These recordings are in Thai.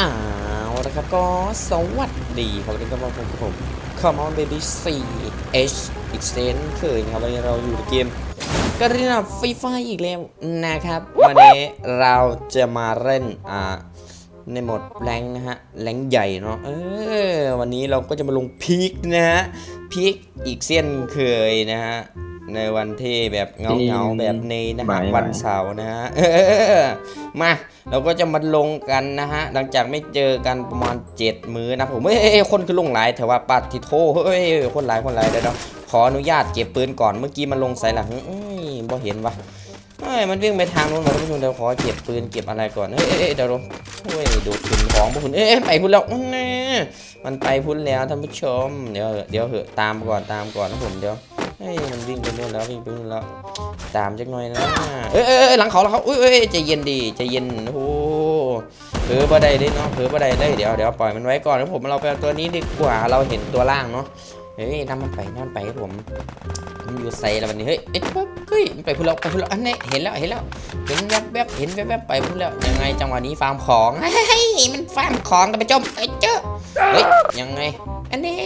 อ้าวแล้วครับก็สวัสดีครับวันนี้ก็มาพบกับผม Come on Baby 4 H อีกเซนเคยนะครับวันนี้เราอยู่ในเกมการเล่นฟรีไฟอีกแล้วนะครับ วันนี้เราจะมาเล่นอ่าในโหมดแรงนะฮะแรงใหญ่เนาะเออวันนี้เราก็จะมาลงพีคนะฮะพีคอีกเส้นเคยนะฮะ ในวันที่แบบเงาเงาๆแบบนี้นะฮะบ่ายๆวันเสาร์นะฮะเออมาเราก็จะมาลงกันนะฮะ หลังจากไม่เจอกันประมาณ7มื้อนะผมเฮ้ยเอ้ยคนคือลงหลายแต่ว่าปัดทิโทเฮ้ยคนหลายคนหลายเดี๋ยวเดี๋ยวขออนุญาตเก็บปืนก่อนเมื่อกี้มันลงใส่หลังเอ้ยบ่เห็นวะเฮ้ยมันวิ่งไปทางนู้นมาท่านผู้ชมเดี๋ยวขอเก็บปืนเก็บอะไรก่อนเฮ้ยเอ้ยเอ้ยเดี๋ยวดูเฮ้ยดูดถึงของพวกคุณเอ้ยเอ้ยไปพุ่นแล้วอื้อแน่มันไปพุ่นแล้วท่านผู้ชมเดี๋ยวเดี๋ยวเหอะตามก่อนตามก่อนนะผมเดี๋ยว เฮ้ยมันวิ่งไปนู่นแล้ววิ่งไปนู่นแล้วตามจักหน่อยนะเอ้ยเอ้ยเอ้ยหลังเขาหลังเขาเอ้ยเอ้ยใจเย็นดีใจเย็นโอ้โหเผลอบ่ได้เด้เนาะเผลอบ่ได้ได้เดี๋ยวเดี๋ยวปล่อยมันไว้ก่อนครับผมเราไปตัวนี้ดีกว่าเราเห็นตัวล่างเนาะเฮ้ยทำมันไปนั่นไปครับผมมันอยู่ใส่แล้ววันนี้เฮ้ยเอ๊ะปั๊บเฮ้ยมันไปพุ่นแล้วไปพุ่นแล้วอันนี้เห็นแล้วเห็นแล้วเห็นแวบแวบเห็นแวบแวบไปพุ่นแล้วยังไงจังหวะนี้ฟาร์มของเฮ้ยมันฟาร์มของกันไปจมเอ้ยเจ้าเฮ้ยยังไง อันนี้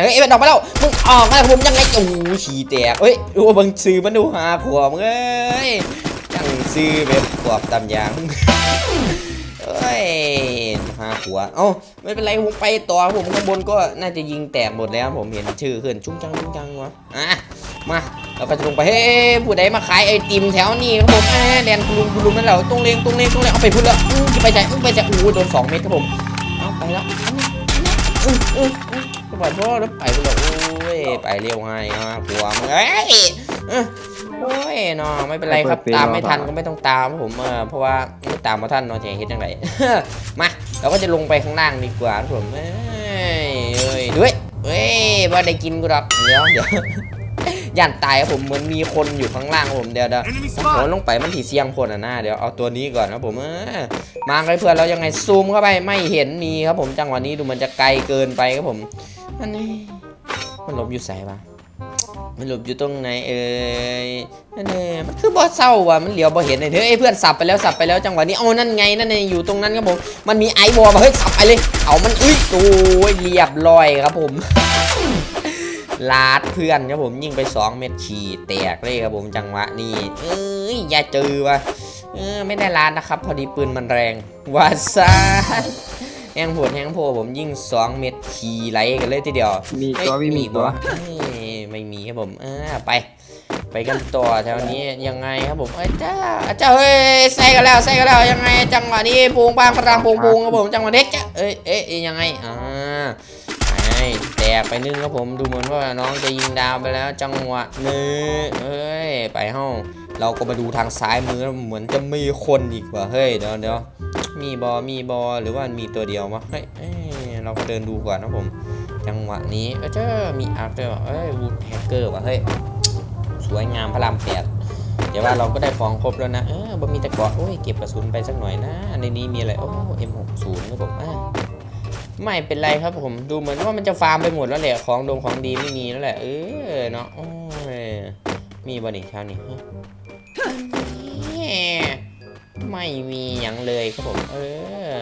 เฮ้ยมันออกมาแล้วมึงออกมาผมยังไงโอ้ฉี่แตกเฮ้ยดูเบังซื้อมันดูหาผัวมึงเอ้ยจังซื้อแบบกรอบตำยางเอ้ยหาหัวเอ้าไม่เป็นไรผมไปต่อผมข้างบนก็น่าจะยิงแตกหมดแล้วผมเห็นชื่อขึ้น จุ้งจังจุ้งจังวะอะมาเราก็จะลงไปเฮ้ยผู้ใดมาขายไอติมแถวนี้ครับผมแดนคุณลุงคุณลุงนั่นแหละตรงเลงตรงเลงตรงเลงเอาไปพูดแล้วอื้อจะไปใจอื้ไปใจอู้โดนสองเม็ดครับผมเอาไปแล้วะปล่อยพ่อแล้วไปพูดแล้วโอ้ยไปเร็วไงฮะหัวมึงเอ้ยโอ้ยเนาะไม่เป็นไรครับตามไม่ทันก็ไม่ต้องตามผมเออเพราะว่าไม่ตามมาท่านเนาะจะเห็นจังไรมาเราก็จะลงไปข้างล่างดีกว่าครับผมเอ้ยเอ้ยด้วยเอ้ยว่าได้กินกูหรอกเดี๋ยวเดี๋ยวย่านตายครับผมเหมือนมีคนอยู่ข้างล่างผมเดี๋ยวเดี๋ยว Enemy โอ้โห spot! ลงไปมันถีเสียงคนอะนะเดี๋ยวเอาตัวนี้ก่อนครับผมมาเลเพื่อนเรายังไงซูมเข้าไปไม่เห็นมีครับผมจังหวะนี้ดูมันจะไกลเกินไปครับผม อันนี้มันหลบอยู่ใส่ปะมันหลบอยู่ตรงไหนเอ่ยนั่นเองมันคือบอสเศร้าว่ะมันเหลียวบอเห็นเลยเฮ้ยเพื่อนสับไปแล้วสับไปแล้วจังหวะนี้เอานั่นไงนั่นไงอยู่ตรงนั้นครับผมมันมีไอวอลมาเฮ้ยสับไปเลย เอามันอุ้ยโอ้ยเรียบร้อยครับผมลาดเพื่อนครับผมยิงไป 2 เม็ดฉี่แตกเลยครับผมจังหวะนี้เอ้ยอย่าเจอว่ะเออไม่ได้ลาดนะครับ พอดีปืนมันแรงวาซา แหงโผดแหงโผผมยิง2เม็ดขี่ไหลกันเลยทีเดียวมีตัวไม่มีตัวเอ้ยไม่มีครับผมอ่าไป ไปกันต่อแถวนี้ยังไงครับผมเอ้ยจ้าเจ้าเฮ้ยใส่กันแล้วใส่กันแล้วยังไงจังหวะนี้ปูงปางพลังปูงปูงครับผมจังหวะเด็กจ้ะเอ้ยเอ้ยยังไงอ่าไอ้แตกไปนึงครับผมดูเหมือนว่าน้องจะยิงดาวไปแล้วจังหวะนี้เอ้ยไปห้องเราก็มาดูทางซ้ายมือเหมือนจะมีคนอีกว่ะเฮ้ยเดี๋ยวเดี๋ยว มีบอมีบอหรือว่ามีตัวเดียววะเฮ้ยเอ้ยเราเดินดูก่อนนะผม จังหวะนี้เออเจ้ามีอาร์เตอร์เอ้ยวูดแฮกเกอร์ว่ะเฮ้ยสวยงามพระรามแปดเดี๋ยวว่าเราก็ได้ของครบแล้วนะเออบ่มีต่เกาะโอ้ยเก็บกระสุนไปสักหน่อยนะในนี้มีอะไรโอ้ M60 ครับผมอะไม่เป็นไรครับผมดูเหมือนว่ามันจะฟาร์มไปหมดแล้วแหละของดงของดีไม่มีแล้วแหละเออเนาะโอ้ยมีบ่นี่เช้านี้ฮะ ไม่มีอย่างเลยครับผมเออ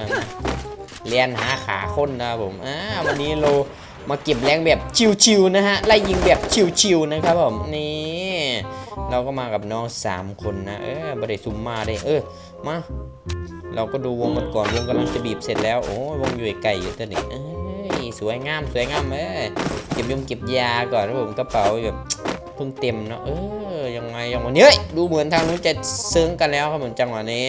เรียนหาขาคนนะครับผมอ่าวันนี้เรามาเก็บแรงแบบชิวๆนะฮะไล่ยิงแบบชิวๆนะครับผมนี่เราก็มากับน้องสามคนนะเออบริสุมมาได้เออมาเราก็ดูวงกันก่อนวงกำลังจะบีบเสร็จแล้วโอ้วงอยู่ไกลอยู่ตัวนี้สวยงามสวยงามเอ้ยเก็บยงเก็บยาก่อนนะผมกระเป๋าแบบ เพิ่งเต็มเนาะเออยังไงยังวันนี้เฮ้ยดูเหมือนทางนู้นจะซึ้งกันแล้วครับเหมือนจังหวะนี้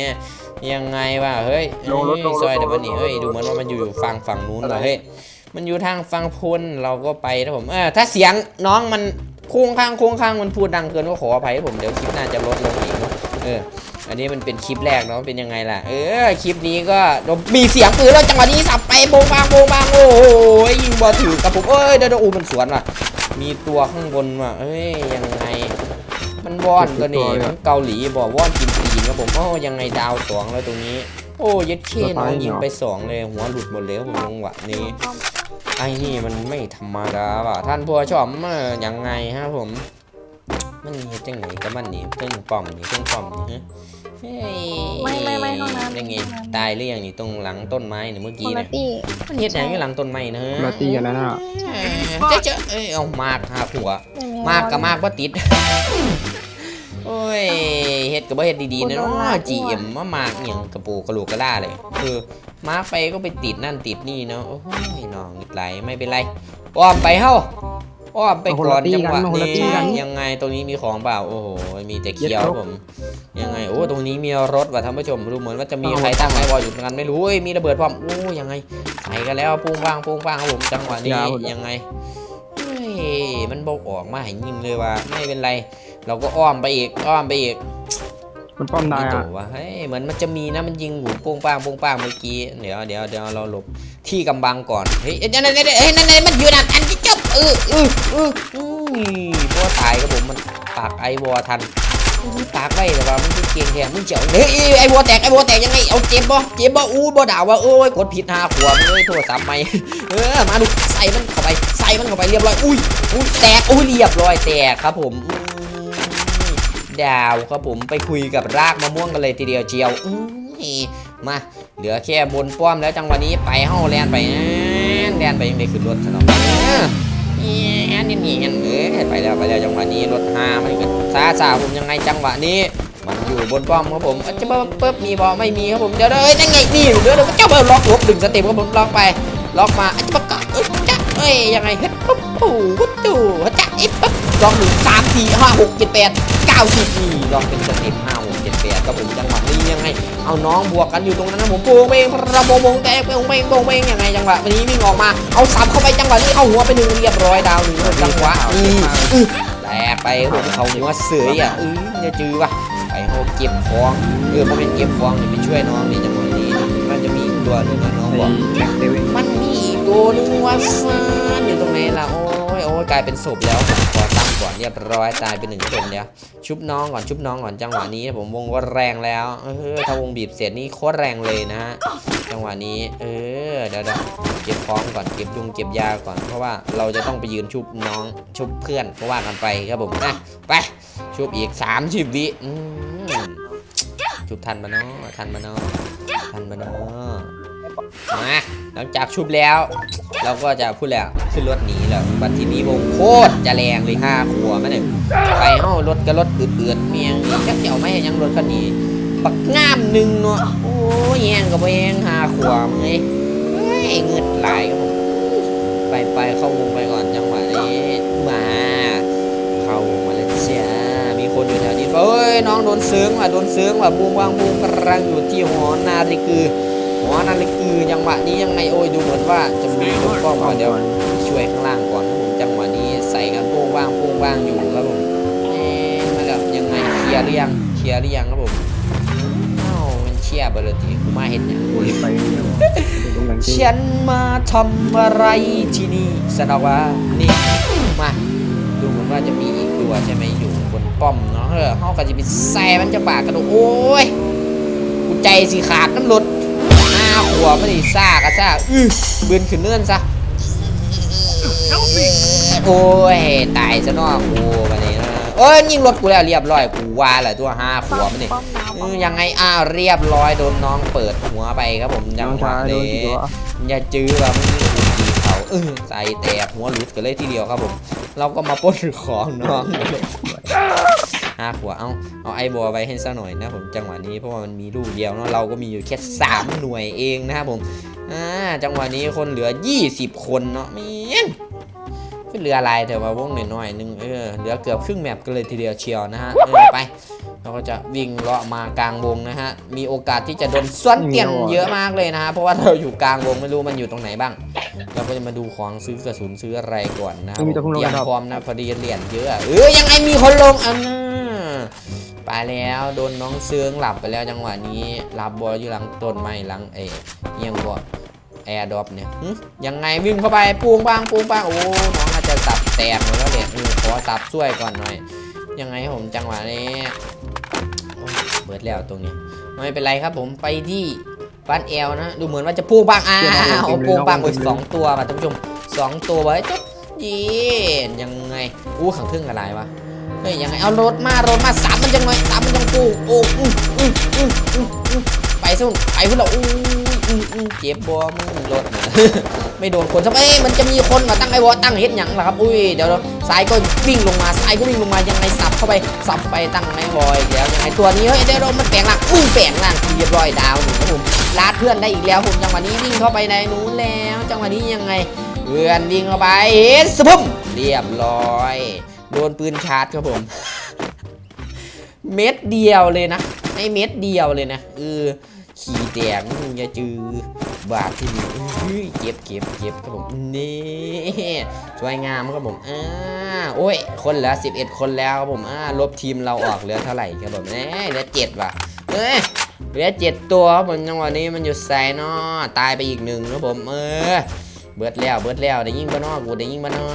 ยังไงวะเฮ้ยลงรถลงรถซอยเดี๋ยววันนี้เฮ้ยดูเหมือนว่ามันอยู่ฝั่งฝั่งนู้นว่ะเฮ้ยมันอยู่ทางฟังพลเราก็ไปนะผมเออถ้าเสียงน้องมันโค้งข้างโค้งข้างมันพูดดังเกินก็ขออภัยผมเดี๋ยวคลิปหน้าจะลดลงอีกเนอะเอออันนี้มันเป็นคลิปแรกเนาะเป็นยังไงล่ะ เออคลิปนี้ก็มีเสียงปืนแล้วจังหวะนี้สับไปโบงบางโบงบางโอ้โหยิงบอถือกับผมเอ้ยเดี๋ยวเดี๋ยวอูมันสวนว่ะ มีตัวข้างบนว่ะเอ้ยยังไง มันวอนตัวนี้มันเกาหลีบอกวอนกินตีนครับผมโอ้ยังไงดาวสองแล้วตรงนี้ โอ้ยัดเช่น้องยิงไปสองเลยหัวหลุดหมดเลยครับผมจังหวะนี้ไอ้นี่มันไม่ธรรมดาว่ะท่านผู้ชมเออยังไงฮะผม มันเฮ็ดจังไหนกับมันนี่เพิ่งป้อมนี่เพิ่งป้อมนี่ฮะ เฮ้ยไม่ไม่ไม่ห้องน้ำยังไงห้องน้ำตายหรือยังนี่ตรงหลังต้นไม้เนี่ยเมื่อคกี้นละเนี่ยตี้มันเห็ดอย่างอยู่หลังต้นไม้นะคนละตีกันแล้วนะเจ๊เจ๊เอ้ยเอามากหาหัวไม่มีมากกับมากว่าติด โอ้ยเฮ็ดกับว่าเฮ็ดดีๆนะเนาะ GM มามากอย่างกระปูกระโหลกกระล่าเลยเออมาไปก็ไปติดนั่นติดนี่เนาะโอ้ยน้องนิดไหลไม่เป็นไรอ้อมไปเฮ้า อ้อมไปก่อนจังหวะนี้ยังไงตรงนี้มีของเปล่า โอ้โห มีแต่เคี้ยวผม ยังไง โอ้ ตรงนี้มีรถว่ะท่านผู้ชมดูเหมือนว่าจะมีใครตั้งไอ้บอลอยู่ตรงนั้นไม่รู้เอ้ยมีระเบิดพร้อม โอ้ยังไงใส่กันแล้วปุ้งปังปุ้งปังครับผม จังหวะนี้ยังไงเฮ้ยมันบอกออกมาให้ยิงเลยว่าไม่เป็นไร เราก็อ้อมไปอีก อ้อมไปอีก มันป้อมได้นี่ตัอะวว่าเฮ้ยเหมือนมันจะมีนะมันยิงหูปุ้งปังปุ้งปังเมื่อกี้เดี๋ยวเดี๋ยวเดี๋ยวเราหลบที่กำบังก่อนเฮ้ยนั่นนั่นนั่นเฮ้ยนั่นนั่นมันอยู่นั่นอันที่จบ เออเออเอออุ้ยพวตายครับผมมันปากไอวอทันปากไว้แต่ว่ามึงคือเก่งแท้มึงเจ๋งเฮ้ยไอ้บัวแตกไอ้บัวแตกยังไงเอาเจ็บบ่เจ็บบ่อู้บ่ด่าว่าโอ้ยกดผิดหาขวบเลยโทรศัพท์ใหมเออมาดูใส่มันเข้าไปใส่มันเข้าไปเรียบร้อยอุ้ยอุ้ยแตกอุ้ยเรียบร้อยแตกครับผมดาวครับผมไปคุยกับรากมะม่วงกันเลยทีเดียวเจียวอื้อมาเหลือแค่บนป้อมแล้วจังหวะนี้ไปเฮาแลนไปแลนไปยังได้ขึ้นรถซะเนาะเออเงี้ยนี่นี่เอ้ยไปแล้วไปแล้วจังหวะนี้รถหามันก็ซาซาผมยังไงจังหวะนี้ มันอยู่บนป้อมครับผมอาจะเบิ่มปึ๊บมีบอไม่มีครับผมเดี๋ยวเดี๋ยวเอ้ยนั่นไงนี่เดี๋ยวเดี๋ยวเจ้าเบิ่มล็อกลบดึงสเต็ปครับผมล็อกไปล็อกมาอจะประกาศเอ้ยจ๊ะเอ้ยยังไงเฮ็ดปุ๊บปุ๊บปุ๊บตู่จ๊ะอ้ปุ๊บลองหนึ่งสามสี่ห้าหกเจ็ดแปดเก้าสิบนี่ลองเป็นสเต็ปห้า เจ็ดแปดครับผมจังหวะนี้ยังไง เอาน้องบวกกันอยู่ตรงนั้นนะผมโปงเบงระบงบงแตกโปงเบงโปงเบงยังไงจังหวะนี้วิ่งออกมา เอาสับเข้าไปจังหวะนี้เอาหัวไปหนึ่งเรียบร้อยดาวหนึ่งจังหวะนี้อื้อแตกไปผมเขาหัวเสือยอะอื้อจะจือวะไปโหเก็บของเออมันเป็นเก็บของนี่ไปช่วยน้องนี่จังหวะนี้มันจะมีอีกตัวหนึงนะน้องไอ้บอกแบ็คเซเว่นมันมีอีกตัวหนึงว่าฟานอยู่ตรงไหนล่ะโอ้ยโอ้ย กลายเป็นศพแล้วขอตั้งก่อนเรียบร้อยตายเป็นหนึ่งคนเดียวชุบน้องก่อนชุบน้องก่อนจังหวะนี้ผมวงก็แรงแล้วเออถ้าวงบีบเสร็จนี่โคตรแรงเลยนะฮะจังหวะนี้ เออเดี๋ยวเดี๋ยวเก็บของก่อนเก็บยุงเก็บยาก่อนเพราะว่าเราจะต้องไปยืนชุบน้องชุบเพื่อนก็ว่ากันไปครับผมนะไปชุบอีก30วิอืมชุบทันมาเนาะทันมาเนาะทันมาเนาะมา หลังจากชุบแล้ว เราก็จะพูดแล้วขึ้นรถหนีแล้วบัดทีนี้วงโคตรจะแรงเลยห้าขัวมาหนึ่งไปเฮารถก็รถเอือดๆเมียงจักสิเอาไม่ให้ยังรถคันนี้ปักงามหนึ่งเนาะโอ้ยแยงกับแยงหาขัวมเลยเฮ้ยเงืดไหลไปไปเข้าวงไปก่อนจังหวะนี้มาเข้าวงมาเลยจ้ามีคนอยู่แถวนี้เอ้ยน้องโดนเสืองว่ะโดนเสืองว่ะบูมวางบูมกำลังอยู่ที่หอนาฬิกือ หอนาฬิกือจังหวะนี้ยังไงโอ้ยดูเหมือนว่าจะมีคนป้องมาเดี๋ยวช่วยข้างล่างก่อนครับผมจังหวะนี้ใส่กันโป้งว่างโป้งว่างอยู่ครับผมเอ๊ะมาแล้วยังไงเคลียร์หรือยังเคลียร์หรือยังครับผมอ้ามันเชียร์ไปเลยทีกูมาเห็นอย่างโอ้ยไปเนี่ยฉันมาทำอะไรที่นี่สนอกว่านี่มาดูเหมือนว่าจะมีอีกตัวใช่ไหมอยู่บนป้อมเนาะเออเขาก็จะไปแซ่มันจะบากกระโดดโอ้ยกูใจสิขาดน้ำหลุด หน้าหัวไม่ได้ซ่ากะซ่าอื้อเบือนขึ้นเนื่อนซะโอ้ยตายซะเนอกกูวันนี้นะเอ้ยยิงรถกูแล้วเรียบร้อยกูว่าแหละตัวห้าขวบมันนี่ป้อมน้ำเออยังไงอ้าวเรียบร้อยโดนน้องเปิดหัวไปครับผมจัน้งองหวะชายโดนนี้กี่ตัวอย่าจื้อว่ามันมีหูดีเขาเออใส่แตกหัวหลุดกันเลยทีเดียวครับผม เราก็มาปล้นของน้องเลย ห้าขวบเอาเอาไอ้บัวไปให้ซะหน่อยนะผมจังหวะนี้เพราะว่ามันมีลูกเดียวเนาะเราก็มีอยู่แค่สามหน่วยเองนะครับผมอ่าจังหวะนี้คนเหลือ 20 คนเนาะเมียนขึ้นเรืออะไรแต่ว่าวงหน่อยๆนึงเออเหลือเกือบครึ่งแมปกันเลยทีเดียวเชียวนะฮะเออไปเราก็จะวิ่งเลาะมากลางวงนะฮะมีโอกาสที่จะโดนซ้อนเตียนเยอะมากเลยนะฮะเพราะว่าเราอยู่กลางวงไม่รู้มันอยู่ตรงไหนบ้าง เราก็จะมาดูของซื้อกระสุนซื้ออะไรก่อนนะครับไม่มีแต่พวกเตเรารียมครับพร้อมนะพอดีเหรียญเยอะเออยังไงมีคนลงอันน่ะ ไปแล้วโดนน้องเสืองหลับไปแล้วจังหวะนี้หลับบอลอยู่หลังต้นไม้หลังเอเอียงบอแอร์ดรอปเนี่ยหึยังไงวิ่งเข้าไปปูงบางปูงบางโอ้น้องอาจจะสับแตกหมดแล้วเนี่ยเออขอสับช่วยก่อนหน่อย ยังไงผมจังหวะนี้โอ้ยเบิดแล้วตรงนี้ ไม่เป็นไรครับผมไปที่บ้านแอลนะดูเหมือนว่าจะปูงบางอ้าวปูงบางไปสองตัวมาท่านผู้ชมสองตัวไว้จ๊บเย็นยังไงอู้ขังทึ่งอะไรวะ เฮ้ยยังไงเอารถมารถมาสามมันจังหน่อยสามมันจังกูโอ้อืออืออืออือไปสุ่นไปพุ่นละอู้อื้ออื้อเจ็บบัวมึงรถไม่โดนคนซะเอ้ยมันจะมีคนมาตั้งไอ้วอตั้งเฮ็ดหยังล่ะครับอุ้ยเดี๋ยวซ้ายก็วิ่งลงมาซ้ายก็วิ่งลงมายังไงสับเข้าไปสับไปตั้งไอ้วอยอีกแล้วยังไงตัวนี้เฮ้ยเดี๋ยวมันแปลงร่างอุ้ยแปลงร่างเรียบร้อยดาวหนึ่งครับผมลาดเพื่อนได้อีกแล้วผมจังหวะนี้วิ่งเข้าไปในนู้นแล้วจังหวะนี้ยังไงเพื่อนวิ่งเข้าไปเฮ็ดสะพุ่มเรียบร้อย โดนปืนชาร์จครับผม เม็ดเดียวเลยนะไม่เม็ดเดียวเลยนะเออขี่แตกมึงอย่าจือบาดที่นี่เฮ้ยเก็บเก็บเก็บครับผมนี่สวยงามครับผมอ่าโอ้ย คนเหลือ11คนแล้วครับผมอ่าลบทีมเราออกเหลือเท่าไหร่ครับผมเอ้ยเหลือเจ็ดว่ะเอ้ยเหลือเจ็ดตัวครับผมจังหวะนี้มันอยู่ไซนอตายไปอีกหนึ่งครับผมเออ เบิดแล้วเบิดแล้วได้ยิงบ้านอกกูได้ยิงบ้านอ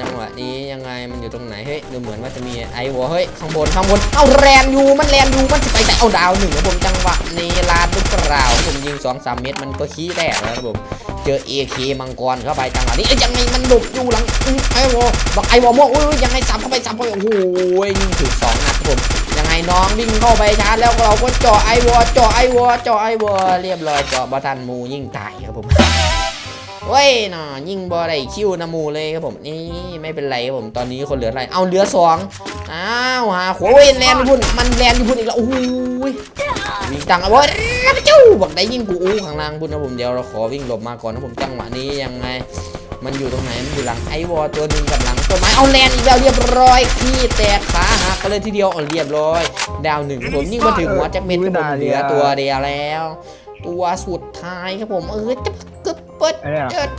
จังหวะนี้ยังไงมันอยู่ตรงไหนเฮ้ยดูเหมือนว่าจะมีไอ้หัวเฮ้ยข้างบนข้างบนเอาแรนอยู่มันแรนอยู่มันจะไปแต่เอาดาวหนึ่งครับผมจังหวะนี้ลาดลูกกราวผมยิงสองสามเมตรมันก็ขี้แตกแล้วครับผมเจอ AK มังกรเข้าไปจังหวะนี้เอ้ยยังไงมันหลบอยู่หลังอื้อไอ้วอบอกไอ้วอม่วงอุ้ยยังไงสับเข้าไปสับเข้าไปโอ้โหยิงถึงสองนัดครับผมยังไงน้องวิ่งเข้าไปชาร์จแล้วเราก็เจาะไอ้วอเจาะไอ้วอเจาะไอ้วอเรียบร้อยเจาะบอทันมูยิ่งตายครับผม เว้ยน่ะยิงบอได้คิวนามูเลยครับผมนี่ไม่เป็นไรครับผมตอนนี้คนเหลืออะไรเอาเหลือสองอ้าวหาขวาเว้ยแลนพุ่นมันแลนอยู่พุ่นอีกแล้วโอ้โหยวิ่งตังเอาไว้จู้บอกได้ยิงกูอู้ข้างล่างพุ่นนะผมเดี๋ยวเราขอวิ่งหลบมาก่อนนะผมจังหวะนี้ยังไงมันอยู่ตรงไหน มันอยู่หลังไอวอลตัวหนึ่งกับหลังต้นไม้เอาแลนด์อีกแล้วเรียบร้อยขี้แตกขาหักกันเลยทีเดียวเอาเรียบร้อย ดาวหนึ่งผมยิ่งมาถึงหัวแจ็คเม็ดครับผมเหลือตัวเดียวแล้ว ตัวสุดท้ายครับผมเออจะกึบ เปิดไอ้เนี่ยเจิด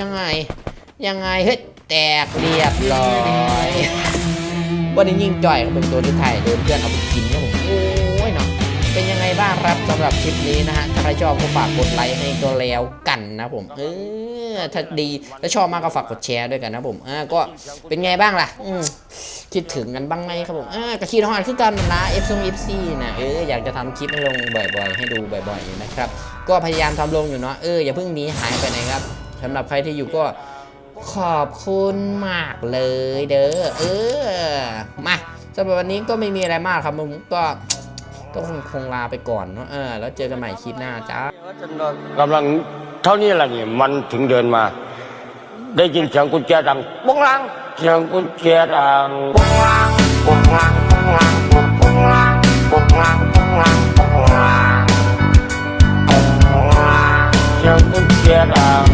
ยังไง ยังไงเฮ้ยแตกเรียบร้อยวันนี้ยิงจ่อยครับผมตัวที่ไทายโดนเพื่อนเอาไปกินครับผมโอ้ยเนาะเป็นยังไงบ้างครับสำหรับคลิปนี้นะฮะถ้าใครชอบก็ฝากกดไลค์ให้ตัวแล้วกันนะผมเออถ้าดีถ้าชอบมากก็ฝากกดแชร์ด้วยกันนะผมอ่าก็เป็นไงบ้างล่ะอืม คิดถึงกันบ้างไหมครับผมอ่าก็คิดฮอดคือกันนะเอฟซงเอฟซีนะ เออ อยากจะทำคลิปให้ลงบ่อยๆ ให้ดูบ่อยๆนะครับ ก็พยายามทำลงอยู่เนาะเอออย่าเพิ่งหนีหายไปไหนครับสำหรับใครที่อยู่ก็ขอบคุณมากเลยเด้อเออมาสำหรับวันนี้ก็ไม่มีอะไรมากครับผมก็ต้องคงลาไปก่อนเนาะเออแล้วเจอกันใหม่คลิปหน้าจ้ากำลังเท่านี้แหละนี่มันถึงเดินมา ได้ยินเสียงกุญแจดังปงลังเสียงกุญแจดังปงลังปงลัง Yeah. out.